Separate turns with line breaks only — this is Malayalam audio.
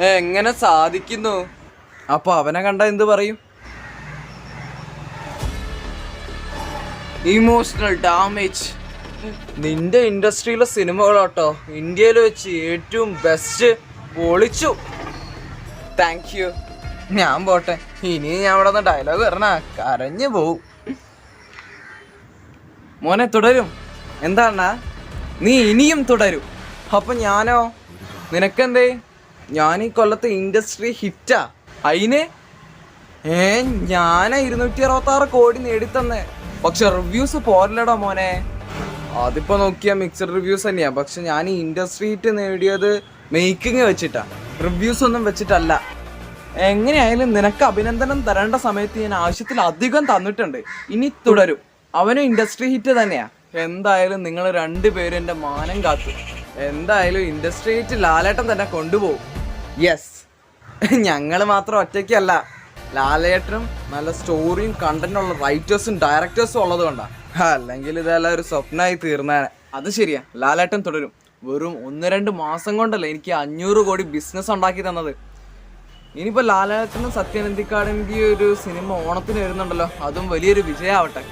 എങ്ങനെ സാധിക്കുന്നു? അപ്പൊ അവനെ കണ്ട എന്ത് പറയും? ഇമോഷണൽ ഡാമേജ് നിന്റെ ഇൻഡസ്ട്രിയിലെ സിനിമകളാട്ടോ ഇന്ത്യയിൽ വെച്ച് ഏറ്റവും ബെസ്റ്റ് പൊളിച്ചു. താങ്ക് യു ഞാൻ പോട്ടെ. ഇനി ഞാൻ അവിടെ നിന്ന് ഡയലോഗ് വരണ കരഞ്ഞു പോവും. മോനെ തുടരും. എന്താണ നീ ഇനിയും തുടരും. അപ്പൊ ഞാനോ? നിനക്കെന്തേ? ഞാൻ ഈ കൊല്ലത്തെ ഇൻഡസ്ട്രി ഹിറ്റാ. അതിന് ഏ ഞാൻ ഇരുന്നൂറ്റി അറുപത്തി ആറ് കോടി നേടിത്തന്നേ. പക്ഷെ റിവ്യൂസ് പോരല്ലടാ മോനെ. അതിപ്പോ നോക്കിയാ മിക്സഡ് റിവ്യൂസ് തന്നെയാ. പക്ഷെ ഞാൻ ഈ ഇൻഡസ്ട്രി ഹിറ്റ് നേടിയത് മേക്കിംഗ് വെച്ചിട്ടാ. റിവ്യൂസ് ഒന്നും വെച്ചിട്ടല്ല. എങ്ങനെയായാലും നിനക്ക് അഭിനന്ദനം തരേണ്ട സമയത്ത് ഞാൻ ആവശ്യത്തിൽ അധികം തന്നിട്ടുണ്ട്. ഇനി തുടരും. അവനും ഇൻഡസ്ട്രി ഹിറ്റ് തന്നെയാ. എന്തായാലും നിങ്ങൾ രണ്ടുപേരും എന്റെ മാനം കാത്തു. എന്തായാലും ഇൻഡസ്ട്രി ഹിറ്റ് ലാലേട്ടൻ തന്നെ കൊണ്ടുപോകും. യെസ് ഞങ്ങൾ മാത്രം ഒറ്റയ്ക്കല്ല. ലാലേട്ടനും നല്ല സ്റ്റോറിയും കണ്ടന്റുള്ള റൈറ്റേഴ്സും ഡയറക്ടേഴ്സും ഉള്ളത് കൊണ്ടാണ് അല്ലെങ്കിൽ ഇതെല്ലാം ഒരു സ്വപ്നമായി തീർന്നാണ് അത് ശരിയാ. ലാലേട്ടൻ തുടരും. വെറും ഒന്ന് രണ്ട് മാസം കൊണ്ടല്ലേ എനിക്ക് അഞ്ഞൂറ് കോടി ബിസിനസ് ഉണ്ടാക്കി തന്നത്. ഇനിയിപ്പോൾ ലാലേട്ടനും സത്യനന്ദിക്കാടിന്റെ ഒരു സിനിമ ഓണത്തിന് വരുന്നുണ്ടല്ലോ. അതും വലിയൊരു വിജയമാവട്ടെ.